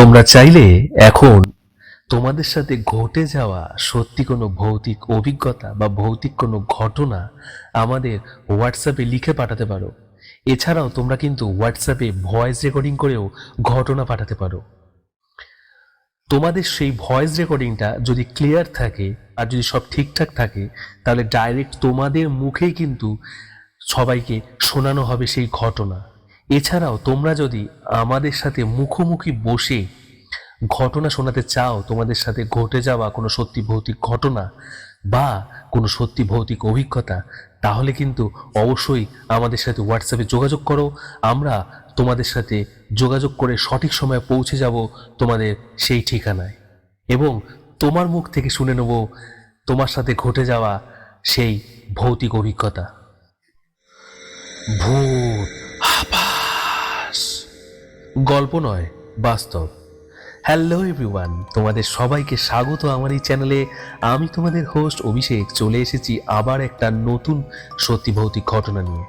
তোমরা চাইলে এখন তোমাদের সাথে ঘটে যাওয়া সত্যি কোনো ভৌতিক অভিজ্ঞতা বা ভৌতিক কোনো ঘটনা আমাদের হোয়াটসঅ্যাপে লিখে পাঠাতে পারো। এছাড়াও তোমরা কিন্তু হোয়াটসঅ্যাপে ভয়েস রেকর্ডিং করেও ঘটনা পাঠাতে পারো। তোমাদের সেই ভয়েস রেকর্ডিংটা যদি ক্লিয়ার থাকে আর যদি সব ঠিকঠাক থাকে, তাহলে ডাইরেক্ট তোমাদের মুখেই কিন্তু সবাইকে শোনানো হবে সেই ঘটনা। এছাড়াও তোমরা যদি আমাদের সাথে মুখোমুখি বসে ঘটনা শোনাতে চাও, তোমাদের সাথে ঘটে যাওয়া কোনো সত্যি ভৌতিক ঘটনা বা কোনো সত্যি ভৌতিক অভিজ্ঞতা, তাহলে কিন্তু অবশ্যই আমাদের সাথে হোয়াটসঅ্যাপে যোগাযোগ করো। আমরা তোমাদের সাথে যোগাযোগ করে সঠিক সময়ে পৌঁছে যাব তোমাদের সেই ঠিকানায়। এবং তোমার মুখ থেকে শুনে নেব তোমার সাথে ঘটে যাওয়া সেই ভৌতিক অভিজ্ঞতা। ভূত। গল্প নয়, বাস্তব। হ্যালো এভরিওয়ান তোমাদের সবাইকে স্বাগত আমার এই চ্যানেলে আমি তোমাদের হোস্ট অভিষেক, চলে এসেছি আবার একটা নতুন সত্যি ভৌতিক ঘটনা নিয়ে।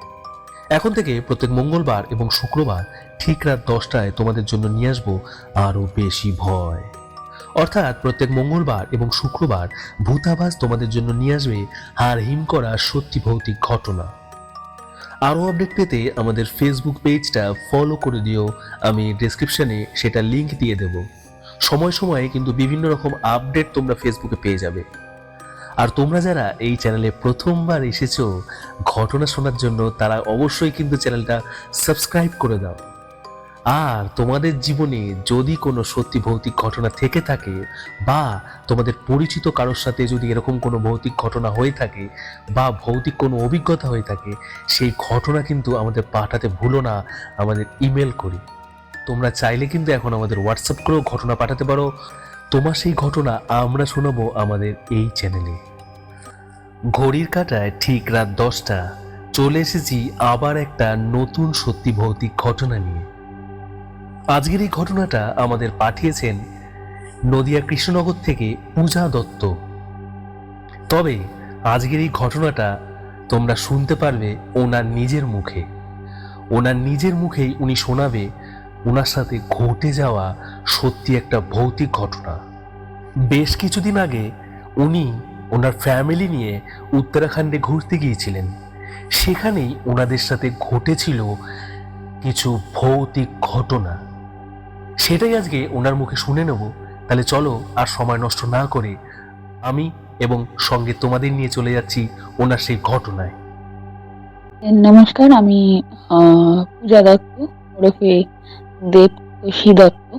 এখন থেকে প্রত্যেক মঙ্গলবার এবং শুক্রবার ঠিক রাত দশটায় তোমাদের জন্য নিয়ে আসব আরও বেশি ভয়। অর্থাৎ প্রত্যেক মঙ্গলবার এবং শুক্রবার ভূতাভাস তোমাদের জন্য নিয়ে আসবে হার হিম করা সত্যি ভৌতিক ঘটনা। আরও আপডেট পেতে আমাদের ফেসবুক পেজটা ফলো করে দিও। আমি ডিসক্রিপশানে সেটা লিংক দিয়ে দেব। সময় সময়ে কিন্তু বিভিন্ন রকম আপডেট তোমরা ফেসবুকে পেয়ে যাবে। আর তোমরা যারা এই চ্যানেলে প্রথমবার এসেছ, ঘটনা শোনার জন্য তারা অবশ্যই কিন্তু চ্যানেলটা সাবস্ক্রাইব করে দাও। আর তোমাদের জীবনে যদি কোনো সত্যি ভৌতিক ঘটনা থেকে থাকে, বা তোমাদের পরিচিত কারোর সাথে যদি এরকম কোনো ভৌতিক ঘটনা হয়ে থাকে, বা ভৌতিক কোনো অভিজ্ঞতা হয়ে থাকে, সেই ঘটনা কিন্তু আমাদের পাঠাতে ভুলো না, আমাদের ইমেল করি। তোমরা চাইলে কিন্তু এখন আমাদের হোয়াটসঅ্যাপ করেও ঘটনা পাঠাতে পারো। তোমার সেই ঘটনা আমরা শোনাবো আমাদের এই চ্যানেলে। ঘড়ির কাটায় ঠিক রাত দশটা, চলে এসেছি আবার একটা নতুন সত্যি ভৌতিক ঘটনা নিয়ে। আজকের এই ঘটনাটা আমাদের পাঠিয়েছেন নদিয়া কৃষ্ণনগর থেকে পূজা দত্ত। তবে আজকের এই ঘটনাটা তোমরা শুনতে পারবে ওনার নিজের মুখে। ওনার নিজের মুখেই উনি শোনাবে ওনার সাথে ঘটে যাওয়া সত্যি একটা ভৌতিক ঘটনা। বেশ কিছুদিন আগে উনি ওনার ফ্যামিলি নিয়ে উত্তরাখণ্ডে ঘুরতে গিয়েছিলেন। সেখানেই ওনাদের সাথে ঘটেছিল কিছু ভৌতিক ঘটনা। সেটাই আজকে ওনার মুখে শুনে নেব। তাহলে চলো আর সময় নষ্ট না করে আমি এবং সঙ্গে তোমাদের নিয়ে চলে যাচ্ছি ওনার সেই ঘটনায়। নমস্কার, আমি পূজা দত্ত, ওরফে দেবতোষী দত্ত।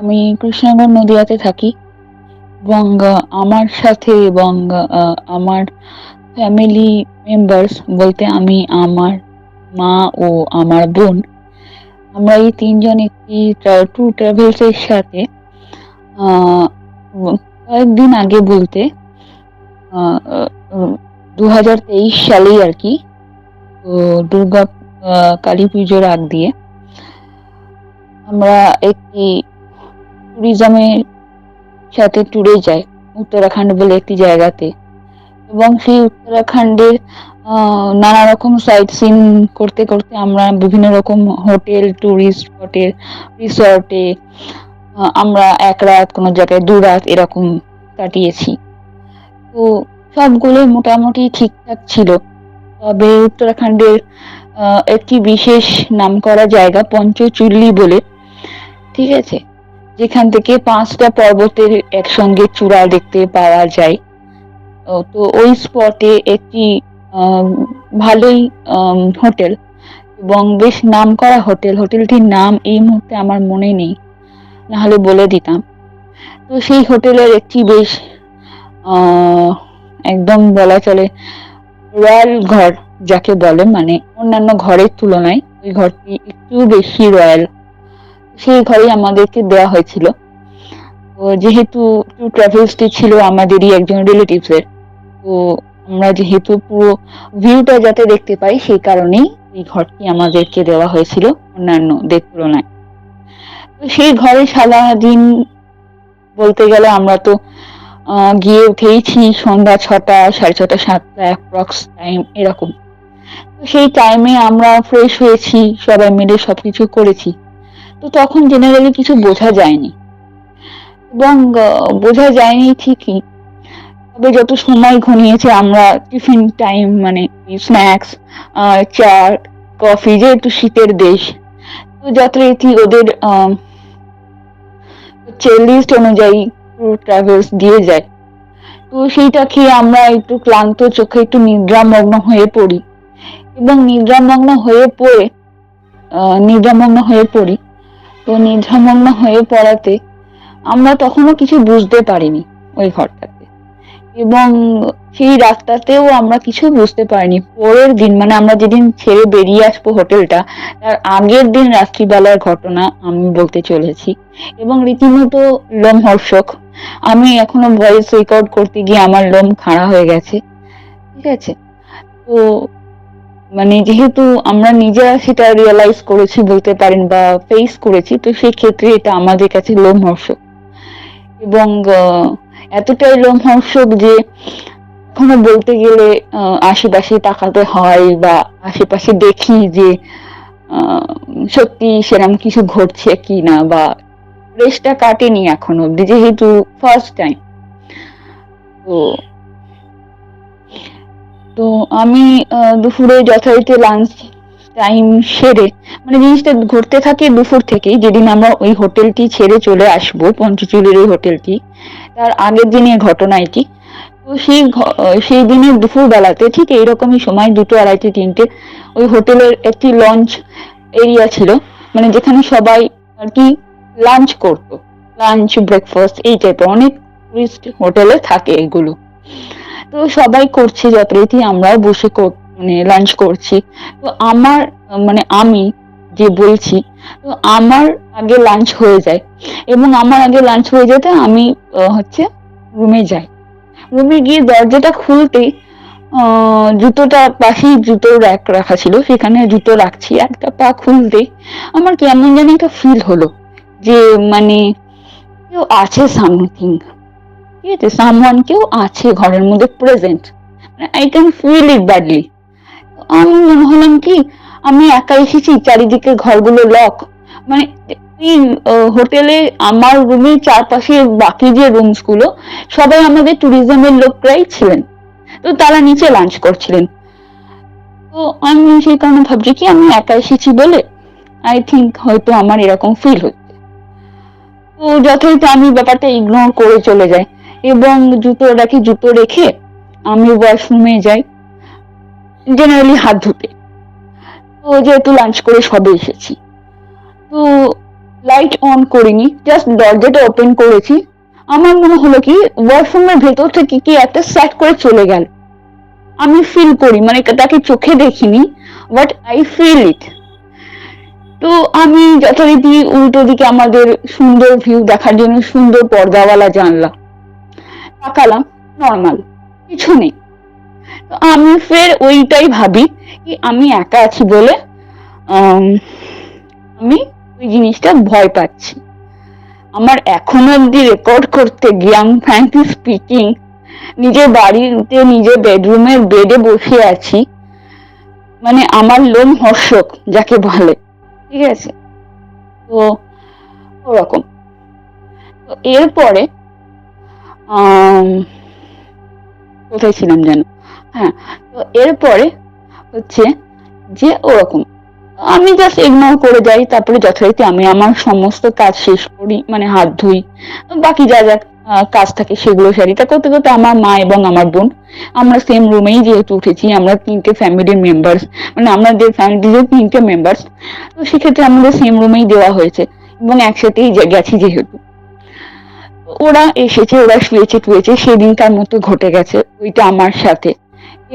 আমি কৃষ্ণনগর নদিয়াতে থাকি এবং আমার সাথে এবং আমার ফ্যামিলি মেম্বার্স বলতে আমি আমার মা ও আমার বোন আমরা এই তিনজন একটি ট্যুর ট্রাভেলসের সাথে কয়েকদিন আগে বলতে দু হাজার তেইশ সালেই আর কি দুর্গা কালী পুজোর আগ দিয়ে আমরা একটি ট্যুরিজমের সাথে ট্যুরে যাই, উত্তরাখণ্ড বলে একটি জায়গাতে। এবং সেই উত্তরাখণ্ডের নানা রকম সাইট সিন করতে করতে আমরা বিভিন্ন রকম হোটেল ট্যুরিস্ট স্পটে রিসর্টে আমরা এক রাত কোনো জায়গায় দু রাত এরকম কাটিয়েছি। তো সবগুলো মোটামুটি ঠিকঠাক ছিল। তবে উত্তরাখণ্ডের একটি বিশেষ নামকরা জায়গা পঞ্চচুল্লি বলে, ঠিক আছে? যেখান থেকে পাঁচটা পর্বতের একসঙ্গে চূড়া দেখতে পাওয়া যায়। তো ওই স্পটে একটি ভালোই হোটেল এবং বেশ নামকরা হোটেল। হোটেলটির নাম এই মুহূর্তে আমার মনে নেই, নাহলে বলে দিতাম। তো সেই হোটেলের একটি বেশ একদম বলা চলে রয়্যাল ঘর যাকে বলে মানে অন্যান্য ঘরের তুলনায় ওই ঘরটি একটু বেশি রয়্যাল। সেই ঘরেই আমাদেরকে দেওয়া হয়েছিল। যেহেতু ট্রাভেলসটি ছিল আমাদেরই একজন রিলেটিভস এর তো আমরা যেহেতু পুরো ভিউটা যাতে দেখতে পাই, সেই কারণেই এই ঘরটি আমাদেরকে দেওয়া হয়েছিল অন্যান্যদের তুলনায়। তো সেই ঘরে সারাদিন বলতে গেলে আমরা তো গিয়ে উঠেইছি সন্ধ্যা ছটা, সাড়ে ছটা, সাতটা অ্যাপ্রক্স টাইম এরকম। তো সেই টাইমে আমরা ফ্রেশ হয়েছি, সবাই মিলে সবকিছু করেছি। তো তখন জেনারেলি কিছু বোঝা যায়নি। এবং বোঝা যায়নি ঠিকই। যত সময় ঘনিয়েছে, আমরা টিফিন টাইম মানে স্ন্যাক্স চা কফি যেহেতু শীতের দেশ, তো যথারীতি ওদের লিস্ট অনুযায়ী ট্যুর ট্রাভেলস দিয়ে যায়। তো সেইটা খেয়ে আমরা একটু ক্লান্ত চোখে, একটু নিদ্রামগ্ন হয়ে পড়ি। এবং নিদ্রামগ্ন হয়ে পড়ে নিদ্রামগ্ন হয়ে পড়ি। তো নিদ্রামগ্ন হয়ে পড়াতে আমরা তখনও কিছু বুঝতে পারিনি ওই ঘরটাতে। এবং সেই রাস্তাতেও আমরা কিছু বুঝতে পারিনি। পরের দিন মানে আমরা যেদিন ছেড়ে বেরিয়ে আসব হোটেলটা তার আগের দিন রাত্রিবেলার ঘটনা আমি বলতে চলেছি। এবং রীতিমতো লোমহর্ষক আমি এখনও ভয়েস রেকর্ড করতে গিয়ে আমার লোম খাড়া হয়ে গেছে। ঠিক আছে? তো মানে যেহেতু আমরা নিজেরা সেটা রিয়েলাইজ করেছি বলতে পারেন বা ফেস করেছি তো সেই ক্ষেত্রে এটা আমাদের কাছে লোমহর্ষক এবং আহ, এতটাই লোমহর্ষক যে এখনও বলতে গেলে আশেপাশে তাকাতে হয় বা আশেপাশে দেখি যে সত্যি সেরকম কিছু ঘটছে কি না বা রেসটা কাটেনি এখনও অব্দি যেহেতু ফার্স্ট টাইম তো তো আমি দুপুরে যথারীতি লাঞ্চ টাইম সেরে। মানে জিনিসটা ঘুরতে থাকে দুপুর থেকেই, যেদিন আমরা ওই হোটেলটি ছেড়ে চলে আসব, পঞ্চচুলির ওই হোটেলটি, তার আগের দিনের ঘটনা এটি। তো সেই সেই দিনের দুপুর বেলাতে ঠিক এইরকমই সময় দুটো আড়াইটে, তিনটে, ওই হোটেলের একটি লঞ্চ এরিয়া ছিল মানে যেখানে সবাই আর কি লাঞ্চ করতো। লাঞ্চ, ব্রেকফাস্ট, এই টাইপের অনেক টুরিস্ট হোটেলে থাকে এগুলো। তো সবাই করছে যথারীতি, আমরাও বসে কর- মানে লাঞ্চ করছি। তো আমার মানে আমি যে বলছি, তো আমার আগে লাঞ্চ হয়ে যায়। এবং আমার আগে লাঞ্চ হয়ে যেতে আমি হচ্ছে রুমে যাই। রুমে গিয়ে দরজাটা খুলতেই জুতোটা পাশেই জুতো র্যাক রাখা ছিল। সেখানে জুতো রাখছি। একটা পা খুলতেই আমার কেমন জানি একটা ফিল হলো যে মানে কেউ আছে সামথিং ঠিক আছে? সামওয়ান কেউ আছে ঘরের মধ্যে present I can feel it badly আমি মনে হলাম কি? আমি একা এসেছি, চারিদিকে ঘরগুলো লক মানে হোটেলে আমার রুমের চারপাশে বাকি যে রুমসগুলো, সবাই আমাদের ট্যুরিজমের লোকরাই ছিলেন। তো তারা নিচে লাঞ্চ করছিলেন। তো আমি সেই কারণে ভাবছি কি, আমি একা এসেছি বলে আই থিঙ্ক হয়তো আমার এরকম ফিল হচ্ছে। তো যথারীতি আমি ব্যাপারটা ইগনোর করে চলে যাই। এবং জুতো রাখি জুতো রেখে আমি ওয়াশরুমে যাই। জেনারেলি হাত ধুতে। তো যেহেতু লাঞ্চ করে সবে এসেছি। তো লাইট অন করিনি জাস্ট দরজাটা ওপেন করেছি। আমার মনে হলো কি ওয়াশরুমের ভেতর থেকে কি একটা স্যাট করে চলে গেল। আমি ফিল করি মানে তাকে চোখে দেখিনি বাট আই ফিল ইট তো আমি যথারীতি উল্টো দিকে আমাদের সুন্দর ভিউ দেখার জন্য সুন্দর পর্দাওয়ালা জানলা। তাকালাম নর্মাল কিছু নেই আমি ফের ওইটাই ভাবি কি আমি একা আছি বলে, আমি ওই জিনিসটা ভয় পাচ্ছি। আমার এখনও অব্দি রেকর্ড করতে গিয়ে আমি ফ্র্যাঙ্কলি স্পিকিং, নিজের বাড়িতে নিজের বেডরুমের বেডে বসে আছি মানে আমার লোম হর্ষক যাকে বলে, ঠিক আছে? তো ওরকম। তো এরপরে কোথায় ছিলাম যেন? হ্যাঁ তো এরপরে হচ্ছে যে ওরকম, আমি জাস্ট ইগনোর করে যাই, তারপরে যথারীতি আমি আমার সমস্ত কাজ শেষ করি মানে হাত ধুই, বাকি যা যা কাজ থাকে সেগুলো সারি। তা করতে করতে আমার মা এবং আমার বোন, আমরা সেম রুমেই যেহেতু উঠেছি, আমরা তিনটে ফ্যামিলির মেম্বার্স মানে আমাদের ফ্যামিলির তিনটে মেম্বার্স তো সেক্ষেত্রে আমাদের সেম রুমেই দেওয়া হয়েছে, এবং একসাথেই গেছি যেহেতু। ওরা এসেছে, ওরা শুয়েছে, টুয়েছে, সেদিনকার মতো ঘটে গেছে, ওইটা আমার সাথে।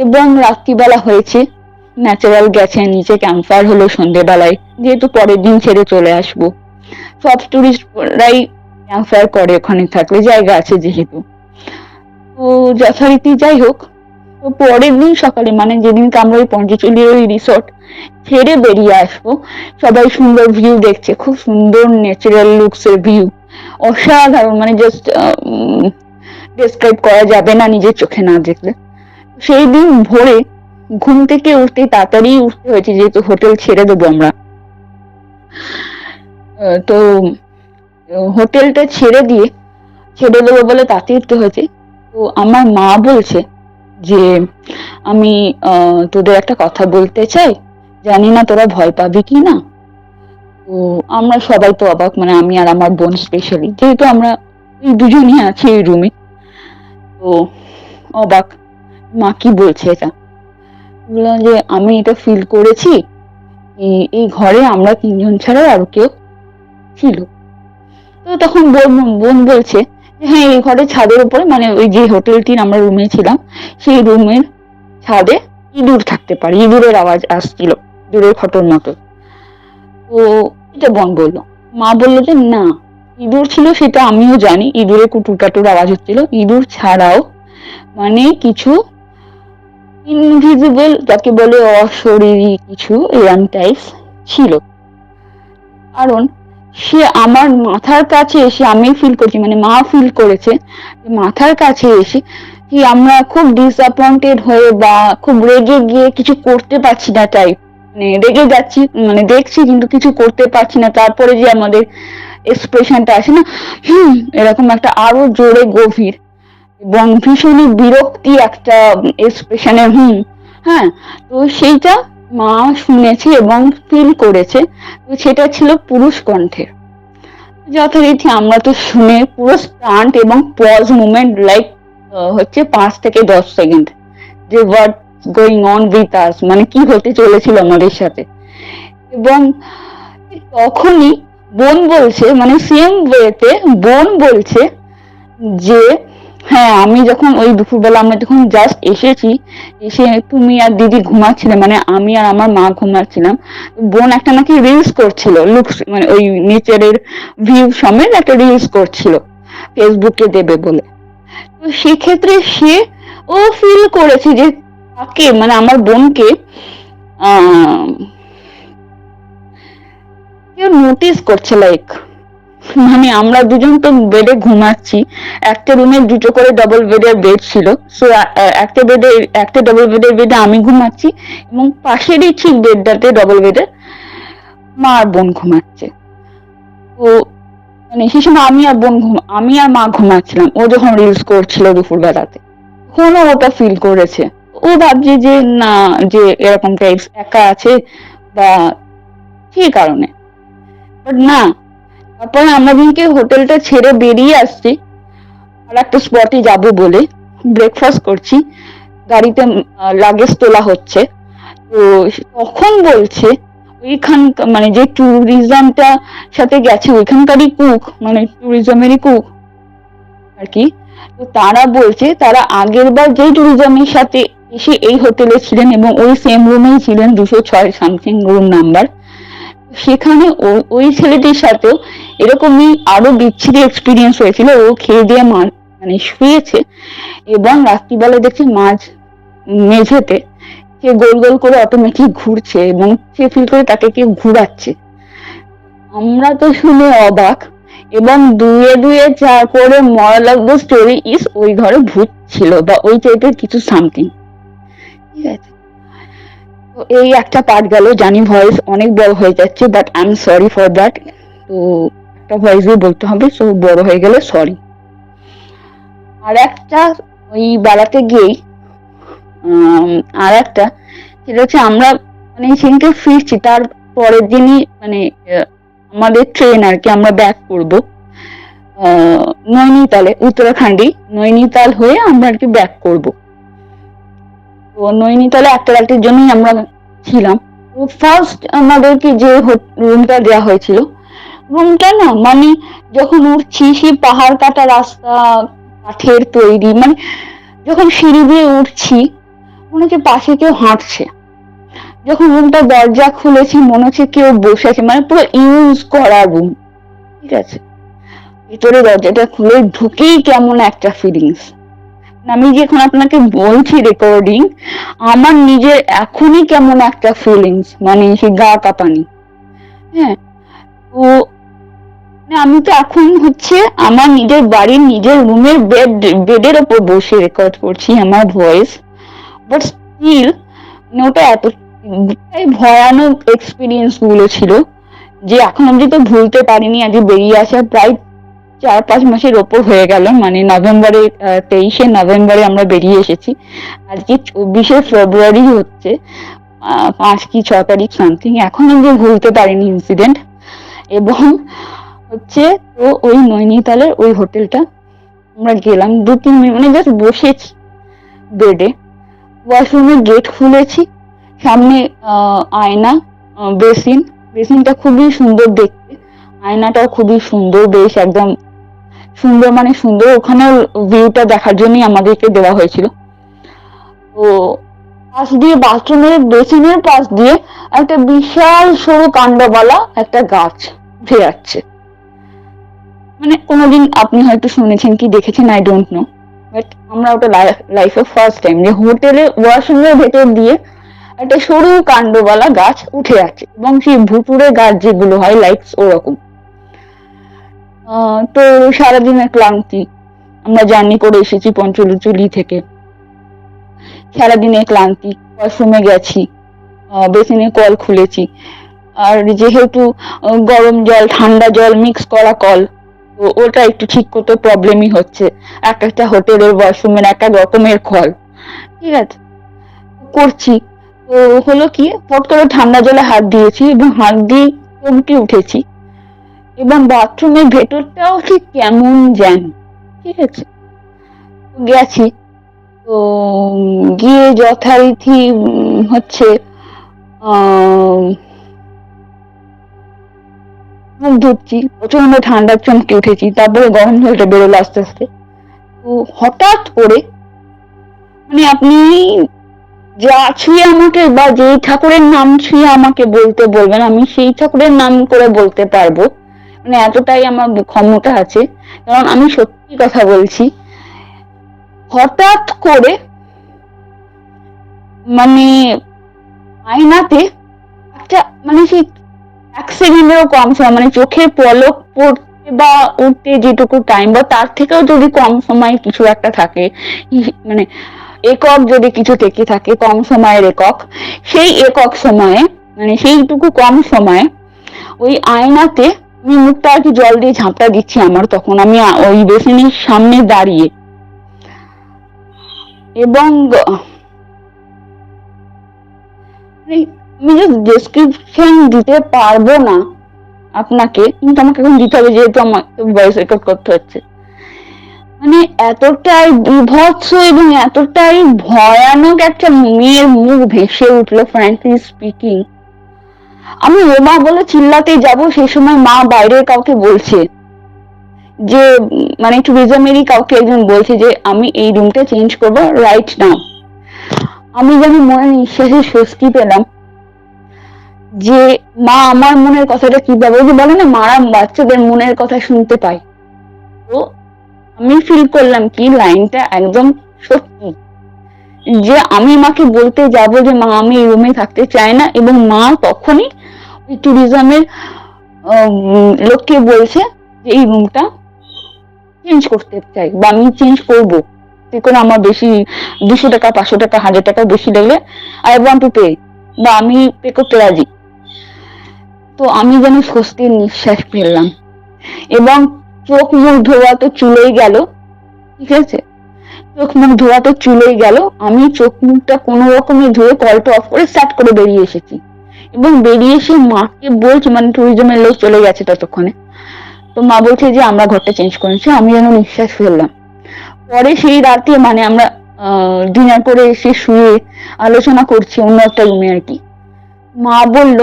এবং রাত্রিবেলা হয়েছে। ন্যাচারাল গেছে নিচে ক্যাম্পফায়ার হলো সন্ধেবেলায়। যেহেতু পরের দিন ছেড়ে চলে আসব। সব টুরিস্টরাই ক্যাম্পফায়ার করে ওখানে থাকলে জায়গা আছে যেহেতু। তো যথারীতি যাই হোক, তো পরের দিন সকালে মানে যেদিনকে আমরা ওই পঞ্চচল্লির ওই রিসোর্ট ছেড়ে বেরিয়ে আসব, সবাই সুন্দর ভিউ দেখছে। খুব সুন্দর ন্যাচারাল লুকস এর ভিউ অসাধারণ মানে জাস্ট ডেসক্রাইব করা যাবে না নিজের চোখে না দেখলে। সেই দিন ভোরে ঘুম থেকে উঠতে তাড়াতাড়ি উঠতে হয়েছে, যেহেতু হোটেল ছেড়ে দেবো আমরা। তো হোটেলটা ছেড়ে দিয়ে, ছেড়ে দেবো বলে তাড়িয়ে হয়েছে। তো আমার মা বলছে যে, আমি তোদের একটা কথা বলতে চাই। জানি না তোরা ভয় পাবি কি না। তো আমরা সবাই তো অবাক মানে আমি আর আমার বোন স্পেশালি যেহেতু আমরা দুজনই আছি এই রুমে তো অবাক। মা কি বলছে এটা? বললাম যে, আমি এটা ফিল করেছি। এই- ঘরে আমরা তিনজন ছাড়া আর কেউ ছিল। তো তখন বোন বোন বলছে হ্যাঁ এই ঘরে ছাদের উপরে মানে ওই যে হোটেলটির আমরা রুমে ছিলাম, সেই রুমের ছাদে ইঁদুর থাকতে পারে। ইঁদুরের আওয়াজ আসছিল, ইঁদুরের খটর মতো। তো এটা বোন বলল। মা বলল যে, না, ইঁদুর ছিল সেটা আমিও জানি। ইঁদুরের কুটুর কাটুর আওয়াজ হচ্ছিল। ইঁদুর ছাড়াও মানে কিছু ইনভিজিবল যাকে বলে অশরীরী কিছু এরম টাইপস ছিল। কারণ সে আমার মাথার কাছে এসে, আমি ফিল করছি মানে মা ফিল করেছে মাথার কাছে এসে কি আমরা খুব ডিসঅ্যাপয়েন্টেড হয়ে বা খুব রেগে গিয়ে কিছু করতে পারছি না টাইপ মানে রেগে যাচ্ছি মানে দেখছি কিন্তু কিছু করতে পারছি না, তারপরে যে আমাদের এক্সপ্রেশনটা আসে না, হুম, এরকম একটা আরও জোরে গভীর। এবং ভীষণই বিরক্তি একটা এক্সপ্রেশনের হুম হ্যাঁ তো সেইটা মা শুনেছে এবং ফিল করেছে। তো সেটা ছিল পুরুষ কণ্ঠের। যথারীতি আমরা তো শুনে পুরো স্টান্ট এবং পজ মুভমেন্ট লাইক হচ্ছে পাঁচ থেকে দশ সেকেন্ড যে what going on with us মানে কি হতে চলেছিল আমাদের সাথে। এবং তখনই বোন বলছে মানে সেম ওয়েতে বোন বলছে যে হ্যাঁ আমি যখন ওই দুপুরবেলা আমরা যখন জাস্ট এসেছি এসে তুমি আর দিদি ঘুমাচ্ছিলে মানে আমি আর আমার মা ঘুমাচ্ছিলাম বোন একটা নাকি রিলস করছিল লুকস মানে ওই নেচারের ভিউ সমেত একটা রিলস করছিল ফেসবুকে দেবে বলে। তো সেক্ষেত্রে সে ও ফিল করেছে যে তাকে মানে আমার বোনকে আহ, কেউ নোটিস করছে লাইক মানে আমরা দুজন তো বেডে ঘুমাচ্ছি। একটা রুমে দুটো করে ডবল বেডের বেড ছিল। সো একটা বেডে একটা ডবল বেডের বেডে আমি ঘুমাচ্ছি এবং পাশেরই ঠিক বেডটাতে ডবল বেডে মা আর বোন ঘুমাচ্ছে। তো মানে সেই সময় আমি আর বোন ঘুম, আমি আর মা ঘুমাচ্ছিলাম। ও যখন রিলস করছিল দুপুর বেলাতে তখন ওটা ফিল করেছে। ও ভাবছে যে, না, যে এরকম টাইপস একা আছে বা কি কারণে? বাট না তারপরে আমরা দিনকে হোটেলটা ছেড়ে বেরিয়ে আসছি। আর একটা স্পটে যাব বলে ব্রেকফাস্ট করছি। গাড়িতে লাগেজ তোলা হচ্ছে। তো তখন বলছে, ওইখান মানে যে ট্যুরিজমটা সাথে গেছে, ওইখানকারই কুক মানে ট্যুরিজমেরই কুক আর কি। তো তারা বলছে, তারা আগের বার যেই ট্যুরিজমের সাথে এসে এই হোটেলে ছিলেন এবং ওই সেম রুমেই ছিলেন, দুশো ছয় সামথিং রুম নাম্বার সেখানে ওই ছেলেটির সাথেও এরকমই আরও বিচ্ছিরি এক্সপিরিয়েন্স হয়েছিল। ও খেয়ে দিয়ে মা- মানে শুয়েছে এবং রাত্রিবেলা দেখছে মাঝ মেঝেতে সে গোল গোল করে অটোমেটিক ঘুরছে এবং সে ফিল করে তাকে কেউ ঘুরাচ্ছে। আমরা তো শুনে অবাক এবং দুয়ে দুয়ে যা করে মরাল অফ স্টোরি ইস ওই ঘরে ভূত ছিল বা ওই টাইপের কিছু সামথিং ঠিক আছে। এই একটা পার্ট গেল জানি ভয়েস অনেক বড় হয়ে যাচ্ছে but I am sorry for that তো একটা ভয়েসে বলতে হবে সো বড় হয়ে গেলে সরি আর একটা ওই বেড়াতে গিয়েই আর একটা, সেটা হচ্ছে আমরা মানে সেদিনকে ফিরছি, তার পরের দিনই মানে আমাদের ট্রেন আর কি আমরা ব্যাক করব। নৈনিতালে উত্তরাখণ্ডে নৈনিতাল হয়ে আমরা আর কি ব্যাক করব। তো নৈনিতালে একটা রাতের জন্যই আমরা ছিলাম। তো ফার্স্ট আমাদেরকে যে রুমটা দেওয়া হয়েছিল রুমটা না মানে যখন উঠছি সেই পাহাড় কাটা রাস্তা, কাঠের তৈরি মানে যখন সিঁড়ি দিয়ে উঠছি, মনে হচ্ছে পাশে কেউ হাঁটছে। যখন রুমটা দরজা খুলেছি, মনে হচ্ছে কেউ বসে আছে মানে পুরো ইউজ করা রুম ঠিক আছে? ভিতরে দরজাটা খুলে ঢুকেই কেমন একটা ফিলিংস আমি যে এখন আপনাকে বলছি রেকর্ডিং আমার নিজের এখনই কেমন একটা ফিলিংস মানে সেই গা কাঁপানি। হ্যাঁ তো মানে আমি তো এখন হচ্ছে আমার নিজের বাড়ির নিজের রুমের বেড বেডের ওপর বসে রেকর্ড করছি আমার ভয়েস বাট স্টিল ওটা এতটাই ভয়ানক এক্সপিরিয়েন্সগুলো ছিল যে এখন অব্দি তো ভুলতে পারিনি, আজকে বেরিয়ে আসা প্রায় চার পাঁচ মাসের ওপর হয়ে গেল মানে নভেম্বরে তেইশে নভেম্বরে আমরা বেরিয়ে এসেছি। আজকে চব্বিশে ফেব্রুয়ারি হচ্ছে পাঁচ কি ছ তারিখ সামথিং এখন অব্দি ভুলতে পারিনি ইনসিডেন্ট এবং হচ্ছে তো ওই নৈনিতালের ওই হোটেলটা আমরা গেলাম, দু তিন মিনিট মানে জাস্ট বসেছি বেডে ওয়াশরুমের গেট খুলেছি, সামনে আয়না বেসিন বেসিনটা খুবই সুন্দর দেখতে, আয়নাটাও খুবই সুন্দর, বেশ একদম সুন্দর মানে সুন্দর ওখানে ভিউটা দেখার জন্যই আমাদেরকে দেওয়া হয়েছিল। তো পাশ দিয়ে বাথরুমের বেসিনের পাশ দিয়ে একটা বিশাল সরু কাণ্ডওয়ালা একটা গাছ উঠে যাচ্ছে মানে কোনোদিন আপনি হয়তো শুনেছেন কি দেখেছেন আই ডোন্ট নো বাট আমরা ওটা লাইফে ফার্স্ট টাইম যে হোটেলে ওয়াশরুমের ভেতর দিয়ে একটা সরু কাণ্ডওয়ালা গাছ উঠে আছে এবং সেই ভুতুড়ে গাছ যেগুলো হয় লাইকস ওরকম। তো সারাদিনের ক্লান্তি। আমরা জার্নি করে এসেছি পঞ্চলুচুলি থেকে। সারাদিনের ক্লান্তি, ওয়াশরুমে গেছি বেসিনে কল খুলেছি। আর যেহেতু গরম জল, ঠান্ডা জল মিক্স করা কল, তো ওটা একটু ঠিক করতে প্রবলেমই হচ্ছে। এক একটা হোটেলের, ওয়াশরুমের এক এক রকমের কল। ঠিক আছে? করছি। তো হলো কি ফট করে ঠান্ডা জলে হাত দিয়েছি এবং হাত দিয়ে চমকে উঠেছি। এবং বাথরুমের ভেতরটাও ঠিক কেমন যেন, ঠিক আছে? গেছি। তো গিয়ে যথারীতি হচ্ছে মুখ ধুচ্ছি প্রচণ্ড ঠান্ডার চমকে উঠেছি, তারপরে গরম জলটা বেরোলো আস্তে আস্তে। তো হঠাৎ করে মানে আপনি যা ছুঁয়ে আমাকে বা যেই ঠাকুরের নাম ছুঁয়ে আমাকে বলতে বলবেন, আমি সেই ঠাকুরের নাম করে বলতে পারব। মানে এতটাই আমার ক্ষমতা আছে। কারণ আমি সত্যি কথা বলছি, হঠাৎ করে মানে আয়নাতে একটা মানে সেই এক সেকেন্ডেরও কম সময় মানে চোখের পলক পড়তে বা উঠতে যেটুকু টাইম বা তার থেকেও যদি কম সময় কিছু একটা থাকে মানে একক যদি কিছু থেকে থাকে, কম সময়ের একক, সেই একক সময়ে মানে সেইটুকু কম সময়ে ওই আয়নাতে আমি মুখটা আর কি জল দিয়ে ঝাঁপটা দিচ্ছি আমার তখন। আমি ওই বেসিনের সামনে দাঁড়িয়ে। এবং আমি জাস্ট ডেসক্রিপশন দিতে পারব না আপনাকে, কিন্তু আমাকে এখন দিতে হবে যেহেতু আমার ভয়েস রেকর্ড করতে হচ্ছে। মানে এতটাই বিভৎস এবং এতটাই ভয়ানক একটা মেয়ের মুখ ভেসে উঠল ফ্র্যাঙ্কলি স্পিকিং আমি ও মা বলে চিল্লাতে যাব, সেই সময় মা বাইরের কাউকে বলছে যে মানে ট্যুরিজমেরই কাউকে একজন বলছে যে, আমি এই রুমটা চেঞ্জ করব রাইট নাও আমি যেন মনে নিঃশ্বাসে স্বস্তি পেলাম যে, মা আমার মনের কথাটা কীভাবে ওই যে বলে না, মারা বাচ্চাদের মনের কথা শুনতে পায়। তো আমি ফিল করলাম কি লাইনটা একদম সত্যি। যে আমি মাকে বলতে যাব যে মা, আমি এই রুমে থাকতে চাই না এবং মা তখনই ট্যুরিজমের লোককে বলছে যে এই রুমটা চেঞ্জ করতে চাই বা আমি চেঞ্জ করব। যে করে আমার বেশি দুশো টাকা, পাঁচশো টাকা, হাজার টাকা বেশি লাগলে আই ওয়ান্ট টু পে বা আমি পে করতে রাজি। তো আমি যেন স্বস্তির নিঃশ্বাস ফেললাম এবং চোখ মুখ ধোয়া তো চুলেই গেল, ঠিক আছে? চোখ মুখ ধোয়া তো চুলেই গেল। আমি চোখ মুখটা কোনো রকমে ধুয়ে কলটা অফ করে স্টার্ট করে বেরিয়ে এসেছি। এবং বেরিয়ে এসে মাকে বলছি মানে ট্যুরিজমের লোক চলে গেছে ততক্ষণে। তো মা বলছে যে, আমরা ঘরটা চেঞ্জ করেছি, আমি যেন নিঃশ্বাস ফেললাম। পরে সেই রাতে মানে আমরা ডিনার করে এসে শুয়ে আলোচনা করছি অন্য একটা রুমে আর কি। মা বলল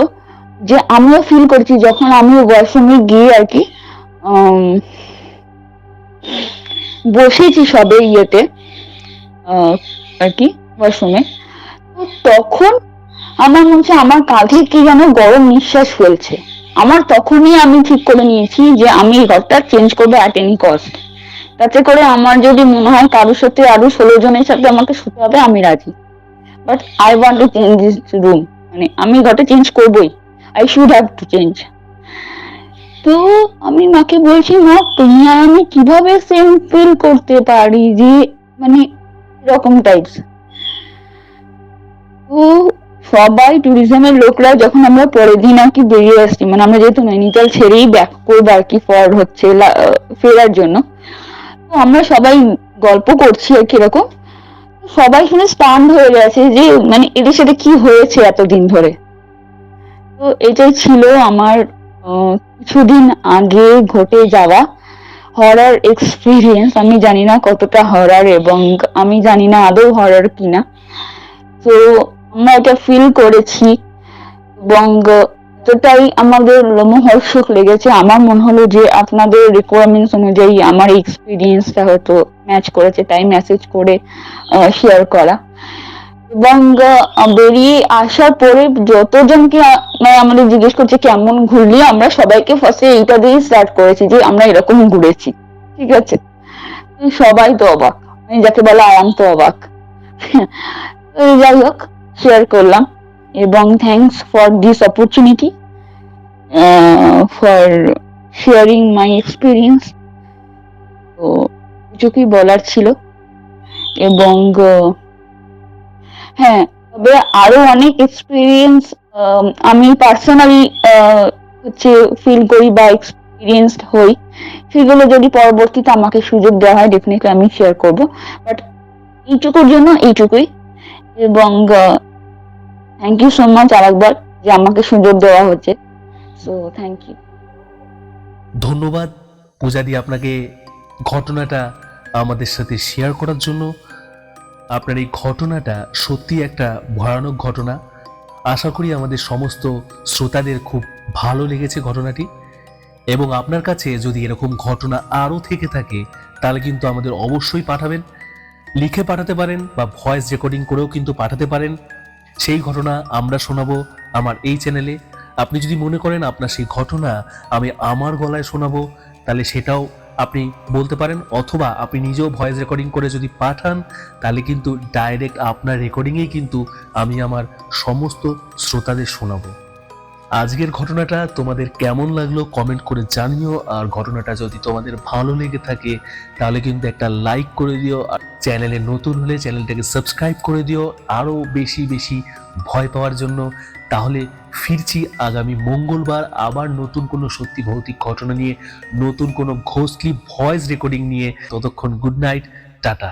যে, আমিও ফিল করছি, যখন আমি ওয়াশরুমে গিয়ে আর কি বসেছি সবে ইয়েতে। আর কি ওয়াশরুমে তো তখন আমার মনে হচ্ছে আমার কাঁধে কি যেন গরম নিঃশ্বাস ফেলছে। আমার তখনই আমি ঠিক করে নিয়েছি যে আমি এই ঘরটা চেঞ্জ করব অ্যাট এনি কস্ট তাতে করে আমার যদি মনে হয় কারোর সাথে আরও ষোলো জনের সাথে আমাকে শুতে হবে, আমি রাজি। But I want to change this room মানে আমি ঘরটা চেঞ্জ করবোই। I should have to change তো আমি মাকে বলছি, মা, তুমি আর আমি কীভাবে সেম ফিল করতে পারি যে মানে এরকম টাইপস তো সবাই ট্যুরিজমের লোকরা যখন আমরা পরের দিন আর কি বেরিয়ে আসছি মানে আমরা যেহেতু নৈনিতাল ছেড়েই ব্যাক করব আর কি ফর হচ্ছে ফেরার জন্য, তো আমরা সবাই গল্প করছি আর কি এরকম। সবাই শুনে স্টান্ড হয়ে গেছে যে মানে এদের সাথে কি হয়েছে এতদিন ধরে। তো এটাই ছিল আমার কিছুদিন আগে ঘটে যাওয়া হরার এক্সপিরিয়েন্স আমি জানি না কতটা হরার এবং আমি জানি না আদৌ হরার কিনা। তো আমরা এটা ফিল করেছি এবং এতটাই আমাদের লোমহর্ষক লেগেছে। আমার মনে হলো যে আপনাদের রিকোয়ারমেন্টস অনুযায়ী আমার এক্সপিরিয়েন্সটা হয়তো ম্যাচ করেছে, তাই মেসেজ করে শেয়ার করা। এবং বেরিয়ে আসার পরে যতজনকে মানে আমাদের জিজ্ঞেস করছে কেমন ঘুরলি, আমরা সবাইকে ফার্স্টে এইটা দিয়ে স্টার্ট করেছি যে আমরা এরকম ঘুরেছি। ঠিক আছে? সবাই তো অবাক। মানে যাকে বলে আরাম তো অবাক। যাই হোক শেয়ার করলাম। এবং thanks for this opportunity for sharing my experience তো কিছুই বলার ছিল। এবং হ্যাঁ তবে আরও অনেক এক্সপিরিয়েন্স আমি পার্সোনালি হচ্ছে ফিল করি বা এক্সপিরিয়েন্সড হই। সেগুলো যদি পরবর্তীতে আমাকে সুযোগ দেওয়া হয় ডেফিনেটলি আমি শেয়ার করব। বাট এইটুকুর জন্য এইটুকুই। এবং থ্যাংক ইউ সো মাচ আরেকবার যে আমাকে সুযোগ দেওয়া হচ্ছে। সো থ্যাংক ইউ ধন্যবাদ। পূজাদি, আপনাকে ঘটনাটা আমাদের সাথে শেয়ার করার জন্য। আপনার এই ঘটনাটা সত্যি একটা ভয়ানক ঘটনা। আশা করি আমাদের সমস্ত শ্রোতাদের খুব ভালো লেগেছে ঘটনাটি। এবং আপনার কাছে যদি এরকম ঘটনা আরও থেকে থাকে, তাহলে কিন্তু আমাদের অবশ্যই পাঠাবেন। লিখে পাঠাতে পারেন বা ভয়েস রেকর্ডিং করেও কিন্তু পাঠাতে পারেন। সেই ঘটনা আমরা শোনাবো আমার এই চ্যানেলে। আপনি যদি মনে করেন আপনার সেই ঘটনা আমি আমার গলায় শোনাবো, তাহলে সেটাও আপনি বলতে পারেন, অথবা আপনি নিজেও ভয়েস রেকর্ডিং করে যদি পাঠান, তাহলে কিন্তু ডাইরেক্ট আপনার রেকর্ডিংয়েই কিন্তু আমি আমার সমস্ত শ্রোতাদের শোনাবো। আজকের ঘটনাটা তোমাদের কেমন লাগল কমেন্ট করে জানিও, আর ঘটনাটা যদি তোমাদের ভালো লেগে থাকে, তাহলে কিন্তু একটা লাইক করে দিও, আর চ্যানেলে নতুন হলে চ্যানেলটাকে সাবস্ক্রাইব করে দিও, আরও বেশি বেশি ভয় পাওয়ার জন্য। তাহলে ফিরছি আগামী মঙ্গলবার আবার নতুন কোনো সত্যি ভৌতিক ঘটনা নিয়ে, নতুন কোনো ঘোষলি ভয়েস রেকর্ডিং নিয়ে। ততক্ষণ গুড নাইট টাটা।